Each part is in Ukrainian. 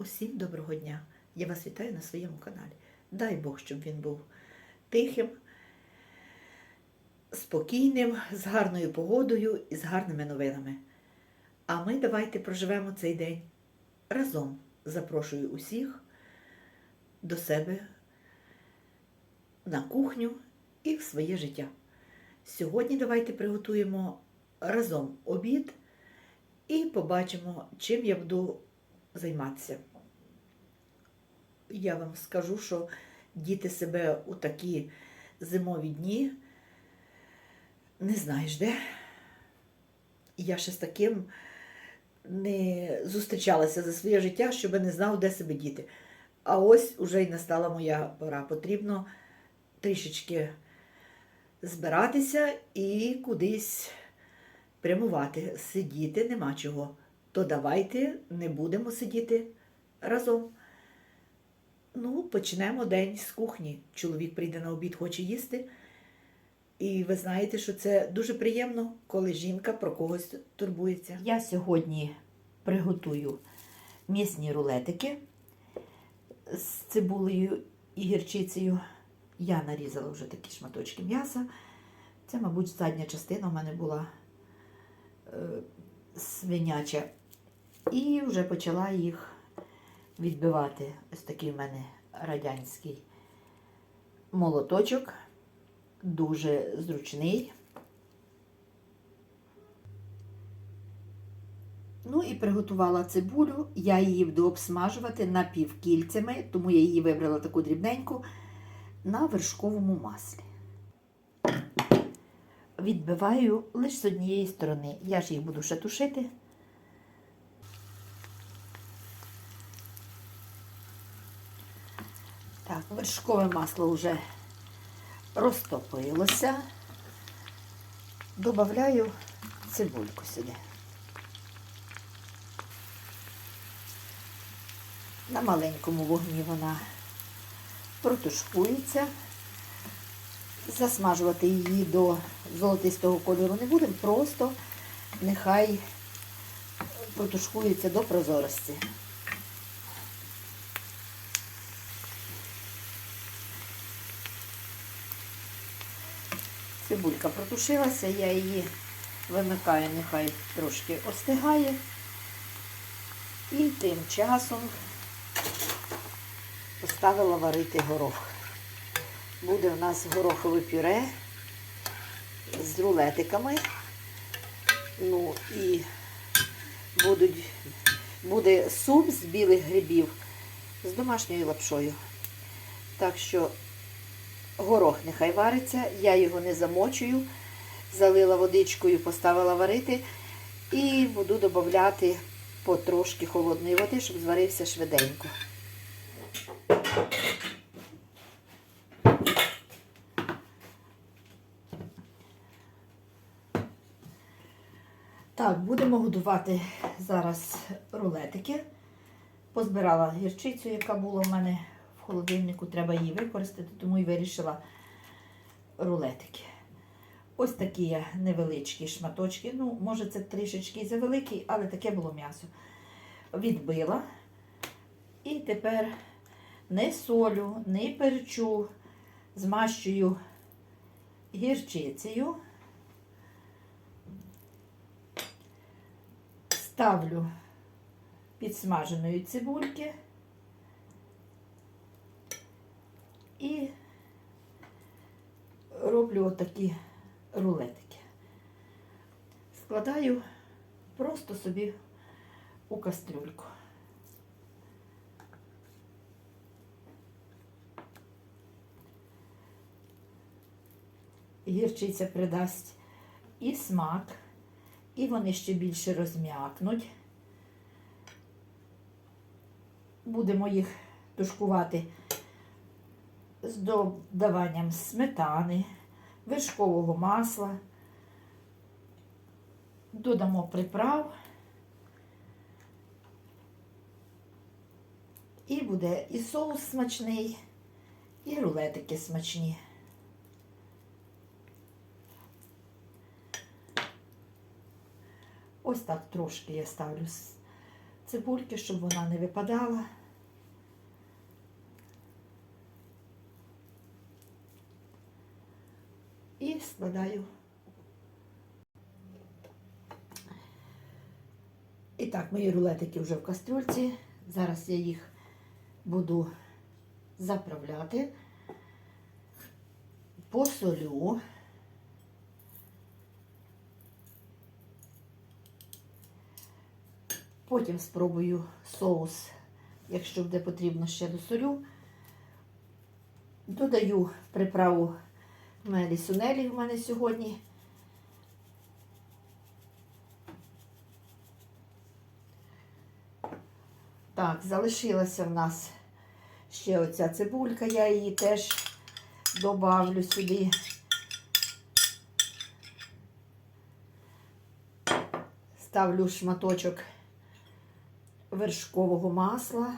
Усім доброго дня! Я вас вітаю на своєму каналі. Дай Бог, щоб він був тихим, спокійним, з гарною погодою і з гарними новинами. А ми давайте проживемо цей день разом. Запрошую усіх до себе на кухню і в своє життя. Сьогодні давайте приготуємо разом обід і побачимо, чим я буду займатися. Я вам скажу, що діти себе у такі зимові дні не знаєш де. Я ще з таким не зустрічалася за своє життя, щоб не знав, де себе діти. А ось уже й настала моя пора. Потрібно трішечки збиратися і кудись прямувати. Сидіти нема чого. То давайте не будемо сидіти разом. Ну, почнемо день з кухні. Чоловік прийде на обід, хоче їсти. І ви знаєте, що це дуже приємно, коли жінка про когось турбується. Я сьогодні приготую м'ясні рулетики з цибулею і гірчицею. Я нарізала вже такі шматочки м'яса. Це, мабуть, задня частина у мене була е, свиняча. І вже почала їх відбивати. Ось такий в мене радянський молоточок, дуже зручний. Ну і приготувала цибулю, я її буду обсмажувати напівкільцями, тому я її вибрала таку дрібненьку на вершковому маслі. Відбиваю лише з однієї сторони. Я ж їх буду ще тушити. Так, вершкове масло вже розтопилося. Добавляю цибульку сюди. На маленькому вогні вона протушкується. Засмажувати її до золотистого кольору не будемо, просто нехай протушкується до прозорості. Цибулька протушилася, я її вимикаю, нехай трошки остигає. І тим часом поставила варити горох. Буде в нас горохове пюре з рулетиками. Ну і будуть, буде суп з білих грибів з домашньою лапшою. Так що горох нехай вариться, я його не замочую, залила водичкою, поставила варити і буду додати потрошки холодної води, щоб зварився швиденько. Так, будемо годувати зараз рулетики. Позбирала гірчицю, яка була в мене холодильнику, треба її використати, тому і вирішила рулетики. Ось такі невеличкі шматочки. Ну, може, це трішечки завеликий, але таке було м'ясо. Відбила. І тепер не солю, не перчу, змащую гірчицею. Ставлю підсмаженої цибульки і роблю отакі рулетики. Складаю просто собі у кастрюльку. Гірчиця придасть і смак, і вони ще більше розм'якнуть. Будемо їх тушкувати з додаванням сметани, вершкового масла. Додамо приправ. І буде і соус смачний, і рулетики смачні. Ось так трошки я ставлю цибульки, щоб вона не випадала. І складаю. І так, мої рулетики вже в кастрюльці. Зараз я їх буду заправляти, посолю. Потім спробую соус, якщо буде потрібно, ще досолю. Додаю приправу мелі сунелі в мене сьогодні. Так, залишилася в нас ще оця цибулька, я її теж добавлю сюди. Ставлю шматочок вершкового масла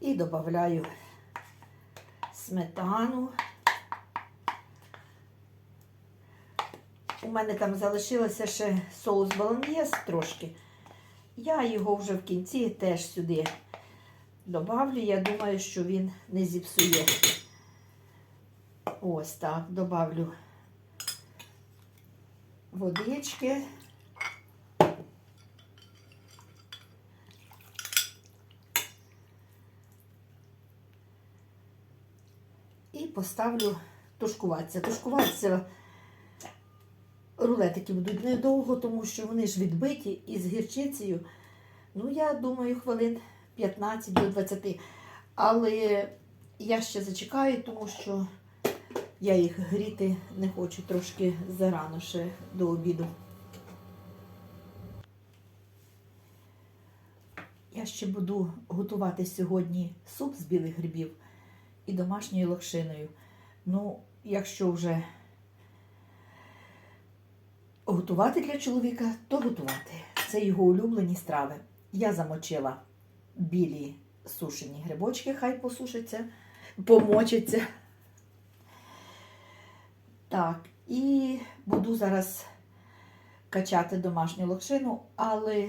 і додаю сметану. У мене там залишилося ще соус болоньєз трошки. Я його вже в кінці теж сюди добавлю. Я думаю, що він не зіпсує. Ось так, добавлю водички. І поставлю тушкуватися. Тушкуватися рулетики будуть недовго, тому що вони ж відбиті із гірчицею. Ну, я думаю, хвилин 15 до 20. Але я ще зачекаю, тому що я їх гріти не хочу трошки зарано ще до обіду. Я ще буду готувати сьогодні суп з білих грибів і домашньою локшиною. Ну, якщо вже готувати для чоловіка, то готувати. Це його улюблені страви. Я замочила білі сушені грибочки, хай посушаться, помочаться. Так, і буду зараз качати домашню локшину, але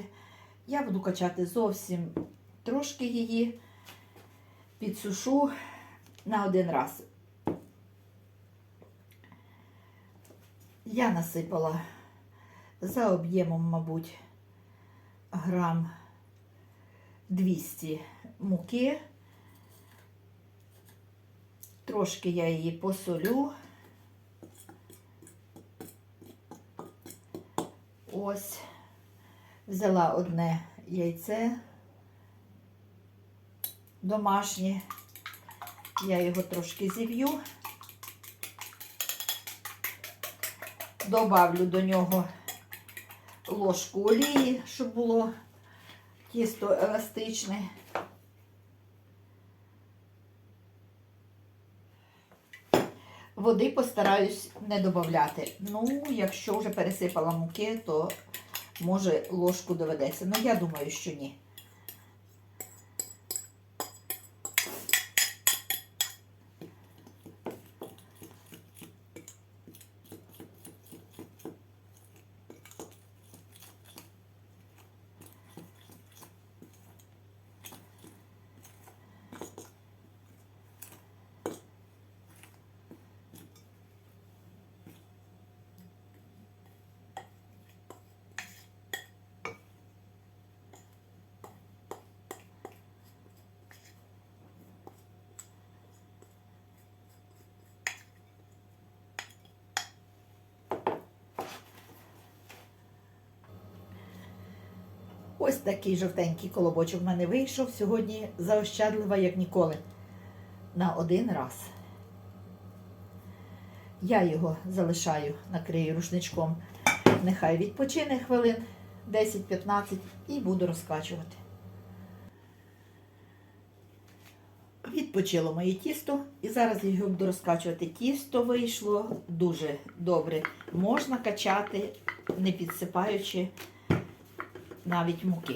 я буду качати зовсім трошки її, підсушу на один раз. Я насипала за об'ємом, мабуть, грам 200 муки. Трошки я її посолю. Ось, взяла одне яйце домашнє. Я його трошки зів'ю. Добавлю до нього ложку олії, щоб було тісто еластичне. Води постараюсь не додати. Ну, якщо вже пересипала муки, то може ложку доведеться. Ну, я думаю, що ні. Ось такий жовтенький колобочок в мене вийшов сьогодні заощадлива, як ніколи. На один раз. Я його залишаю, накрию рушничком. Нехай відпочине хвилин 10-15 і буду розкачувати. Відпочило моє тісто і зараз його буду розкачувати. Тісто вийшло дуже добре. Можна качати, не підсипаючи навіть муки.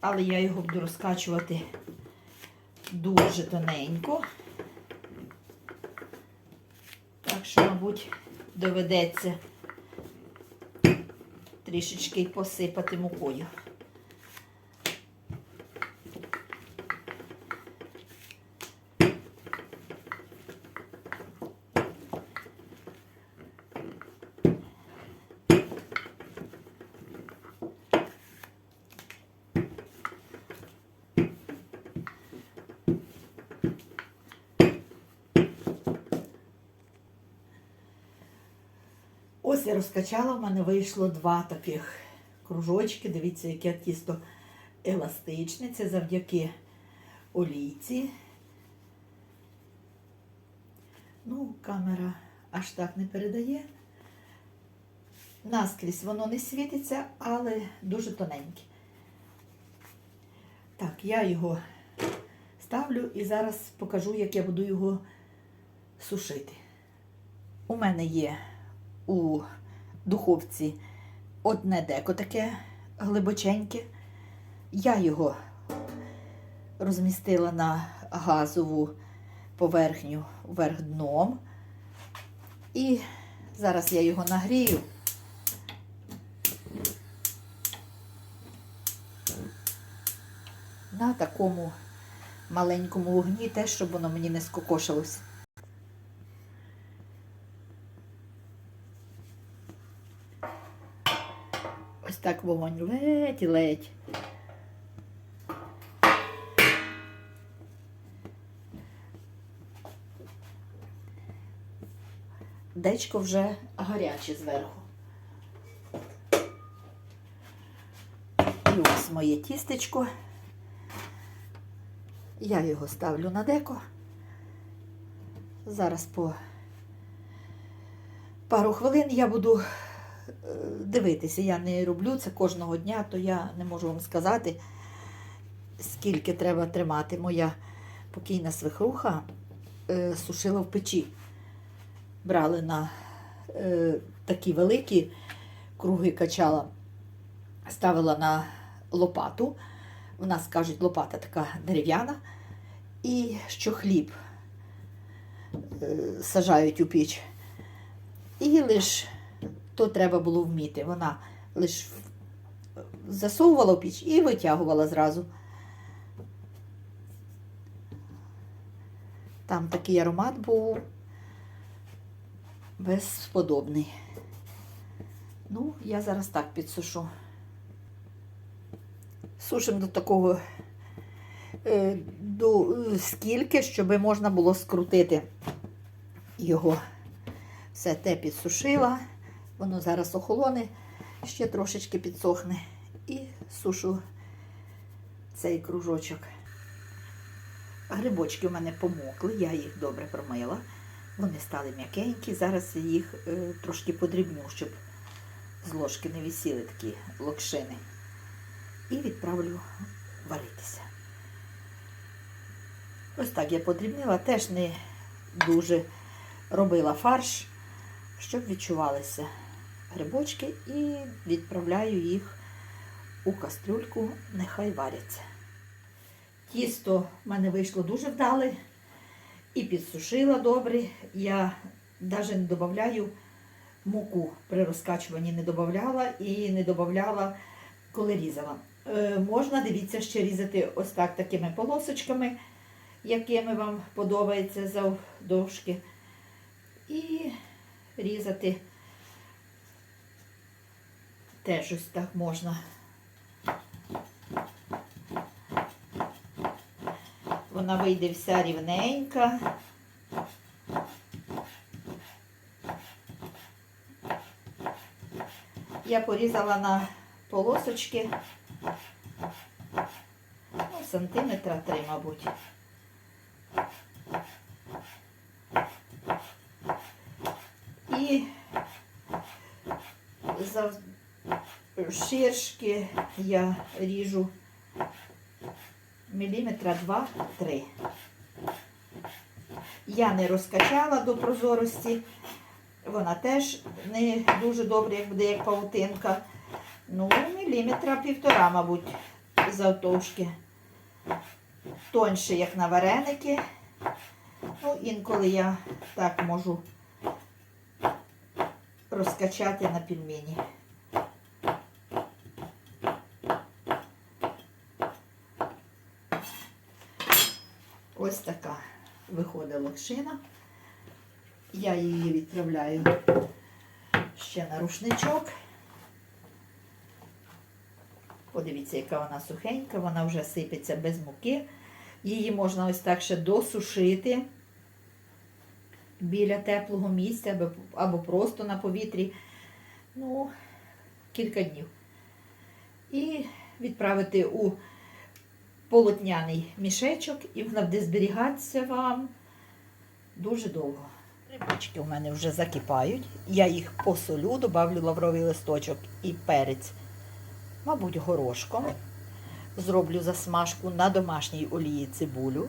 Але я його буду розкачувати дуже тоненько. Так що, мабуть, доведеться трішечки посипати мукою. Ось я розкачала, в мене вийшло два таких кружочки. Дивіться, яке тісто еластичне. Це завдяки олійці. Ну, камера аж так не передає. Наскрізь воно не світиться, але дуже тоненьке. Так, я його ставлю і зараз покажу, як я буду його сушити. У мене є у духовці одне деко таке глибоченьке. Я його розмістила на газову поверхню вверх дном. І зараз я його нагрію. На такому маленькому вогні, теж, щоб воно мені не скокошилось. Ось так вогонь ледь-ледь. Дечко вже гаряче зверху. І ось моє тістечко. Я його ставлю на деко. Зараз по пару хвилин я буду дивитися. Я не роблю це кожного дня, то я не можу вам сказати, скільки треба тримати. Моя покійна свекруха е, сушила в печі. Брали на е, такі великі круги качала, ставила на лопату. У нас кажуть, лопата така дерев'яна. І що хліб е, сажають у піч. І лиш то треба було вміти. Вона лиш засовувала в піч і витягувала зразу. Там такий аромат був безподобний. Ну, я зараз так підсушу. Сушимо до такого е, до скільки, щоб можна було скрутити його. Все те підсушила, воно зараз охолоне, ще трошечки підсохне і сушу цей кружочок. Грибочки в мене помокли, я їх добре промила. Вони стали м'якенькі. Зараз їх е, трошки подрібню, щоб з ложки не висіли такі локшини. І відправлю варитися. Ось так я подрібнила, теж не дуже робила фарш, щоб відчувалися грибочки, і відправляю їх у кастрюльку, нехай варяться. Тісто в мене вийшло дуже вдале і підсушила добре. Я навіть не додаю муку при розкачуванні не додавала і не додавала, коли різала. Е, можна, дивіться, ще різати ось так такими полосочками, якими вам подобається завдовжки. І різати теж ось так можна. Вона вийде вся рівненька. Я порізала на полосочки, ну, сантиметра три, мабуть. І ширшки я ріжу міліметра два-три. Я не розкачала до прозорості. Вона теж не дуже добре, як буде як паутинка. Ну, міліметра півтора, мабуть, завтовшки. Тоньше, як на вареники. Ну, інколи я так можу розкачати на пельмені. Ось така виходить локшина. Я її відправляю ще на рушничок. Подивіться, яка вона сухенька, вона вже сипеться без муки. Її можна ось так ще досушити біля теплого місця або, просто на повітрі. Ну, кілька днів. І відправити у полотняний мішечок, і вона буде зберігатися вам дуже довго. Рибочки у мене вже закипають. Я їх посолю, добавлю лавровий листочок і перець, мабуть, горошком. Зроблю засмажку на домашній олії цибулю.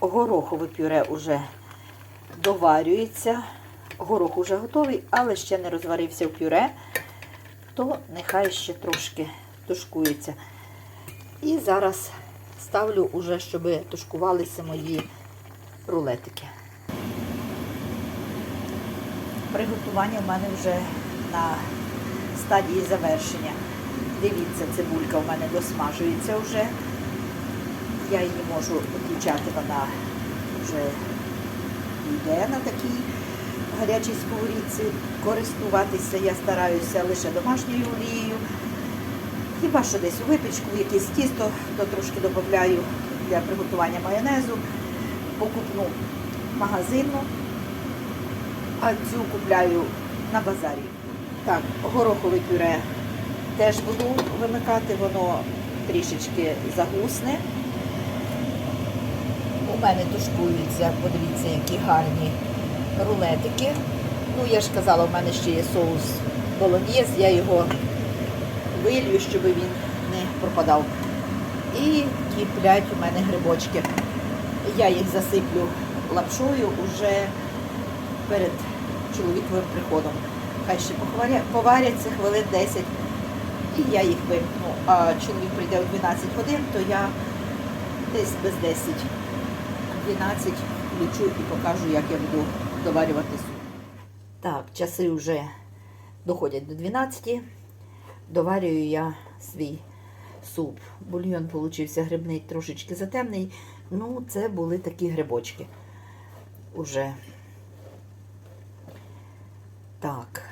Горохове пюре вже доварюється. Горох уже готовий, але ще не розварився в пюре, то нехай ще трошки тушкується. І зараз ставлю уже, щоб тушкувалися мої рулетики. Приготування в мене вже на стадії завершення. Дивіться, цибулька в мене досмажується вже. Я її можу включати, вона вже йде на такій гарячій сковорідці. Користуватися я стараюся лише домашньою олією. Хіба що десь у випічку, в якесь тісто, то трошки додаю для приготування майонезу, покупну магазинну, а цю купляю на базарі. Так, горохове пюре теж буду вимикати, воно трішечки загусне. У мене тушкуються, подивіться, які гарні рулетики. Ну, я ж казала, у мене ще є соус болоньєз, я його вилью, щоб він не пропадав. І киплять у мене грибочки. Я їх засиплю лапшою уже перед чоловіковим приходом. Хай ще поваряться хвилин 10 і я їх вимкну. А чоловік прийде о 12 годин, то я десь без 10 12 включу і покажу, як я буду доварювати суп. Так, часи вже доходять до 12. Доварюю я свій суп. Бульйон получився грибний, трошечки затемний. Ну, це були такі грибочки. Уже. Так.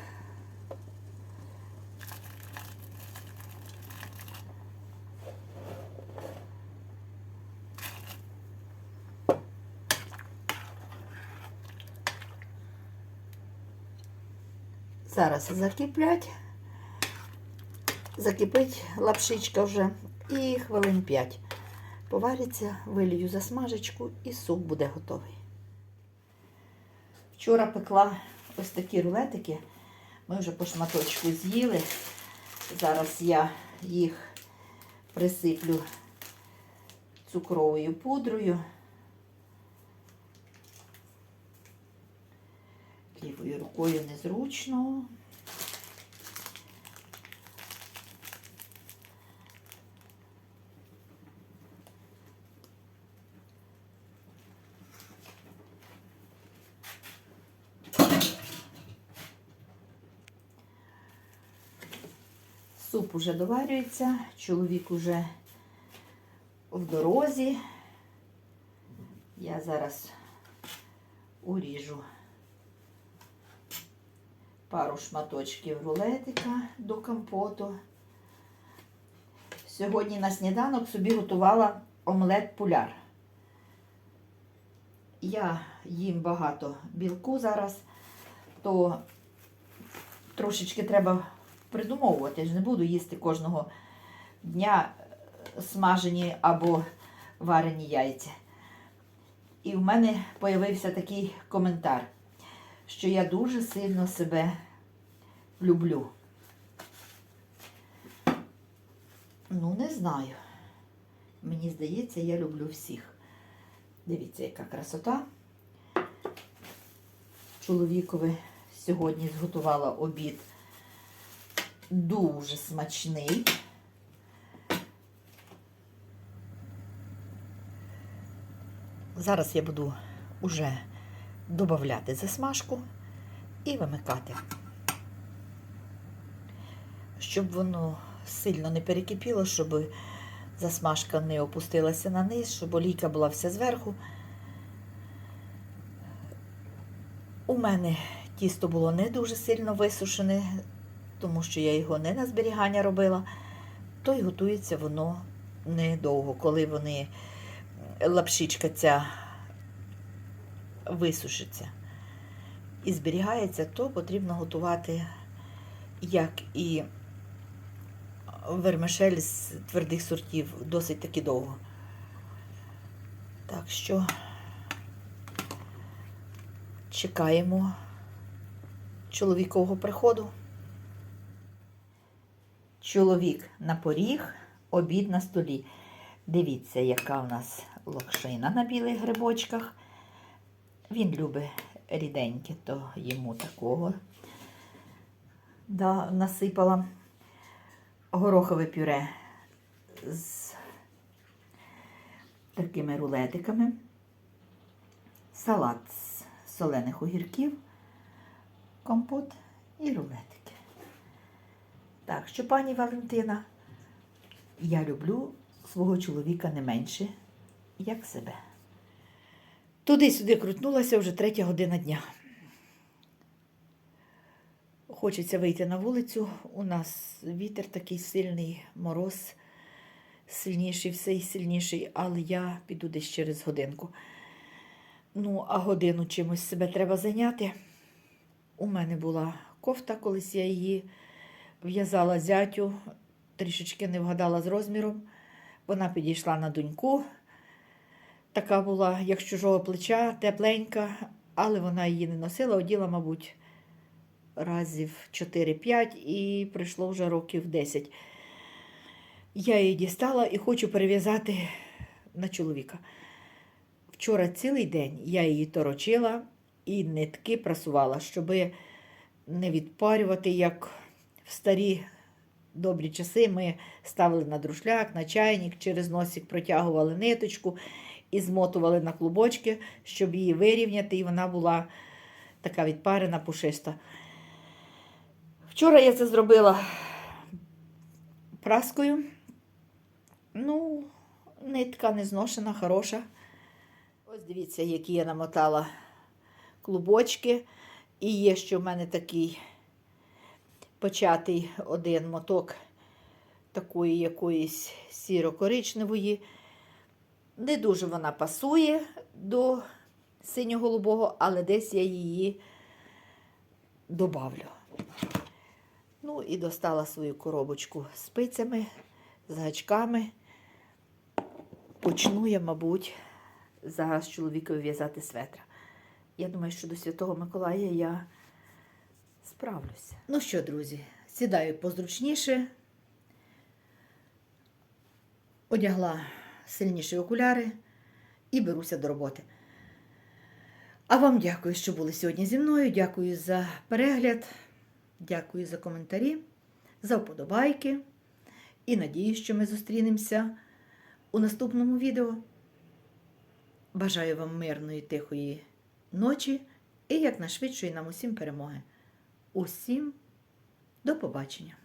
Зараз закиплять. Закипить лапшичка вже і хвилин 5. Повариться, вилію засмажечку і суп буде готовий. Вчора пекла ось такі рулетики. Ми вже по шматочку з'їли. Зараз я їх присиплю цукровою пудрою. Лівою рукою незручно. Суп уже доварюється, чоловік уже в дорозі. Я зараз уріжу пару шматочків рулетика до компоту. Сьогодні на сніданок собі готувала омлет пуляр. Я їм багато білку зараз, то трошечки треба придумовувати. Я ж не буду їсти кожного дня смажені або варені яйця. І в мене з'явився такий коментар, що я дуже сильно себе люблю. Ну, не знаю. Мені здається, я люблю всіх. Дивіться, яка красота. Чоловікові сьогодні зготувала обід дуже смачний. Зараз я буду уже додати засмажку і вимикати. Щоб воно сильно не перекипіло, щоб засмажка не опустилася на низ, щоб олійка була вся зверху. У мене тісто було не дуже сильно висушене, тому що я його не на зберігання робила, то й готується воно недовго, коли вони лапшичка ця висушиться і зберігається, то потрібно готувати як і вермишель з твердих сортів досить таки довго. Так що чекаємо чоловікового приходу. Чоловік на поріг, обід на столі. Дивіться, яка в нас локшина на білих грибочках. Він любить ріденьке, то йому такого да, насипала горохове пюре з такими рулетиками, салат з солених огірків, компот і рулетики. Так що, пані Валентина, я люблю свого чоловіка не менше, як себе. Туди-сюди крутнулася вже третя година дня. Хочеться вийти на вулицю. У нас вітер такий сильний, мороз сильніший, все і сильніший, але я піду десь через годинку. Ну, а годину чимось себе треба зайняти. У мене була кофта, колись я її в'язала зятю, трішечки не вгадала з розміром. Вона підійшла на доньку. Така була, як з чужого плеча, тепленька, але вона її не носила, оділа, мабуть, разів 4-5 і пройшло вже років 10. Я її дістала і хочу перев'язати на чоловіка. Вчора цілий день я її торочила і нитки прасувала, щоб не відпарювати, як в старі добрі часи ми ставили на друшляк, на чайник, через носик протягували ниточку і змотували на клубочки, щоб її вирівняти, і вона була така відпарена, пушиста. Вчора я це зробила праскою. Ну, нитка не зношена, хороша. Ось дивіться, які я намотала клубочки. І є ще в мене такий початий один моток такої якоїсь сіро-коричневої. Не дуже вона пасує до синьо-голубого, але десь я її добавлю. Ну і достала свою коробочку спицями, з гачками. Почну я, мабуть, зараз чоловікові в'язати светра. Я думаю, що до Святого Миколая я справлюся. Ну що, друзі, сідаю позручніше, одягла сильніші окуляри і беруся до роботи. А вам дякую, що були сьогодні зі мною. Дякую за перегляд, дякую за коментарі, за вподобайки. І надію, що ми зустрінемося у наступному відео. Бажаю вам мирної, тихої ночі і якнайшвидшої нам усім перемоги. Усім до побачення!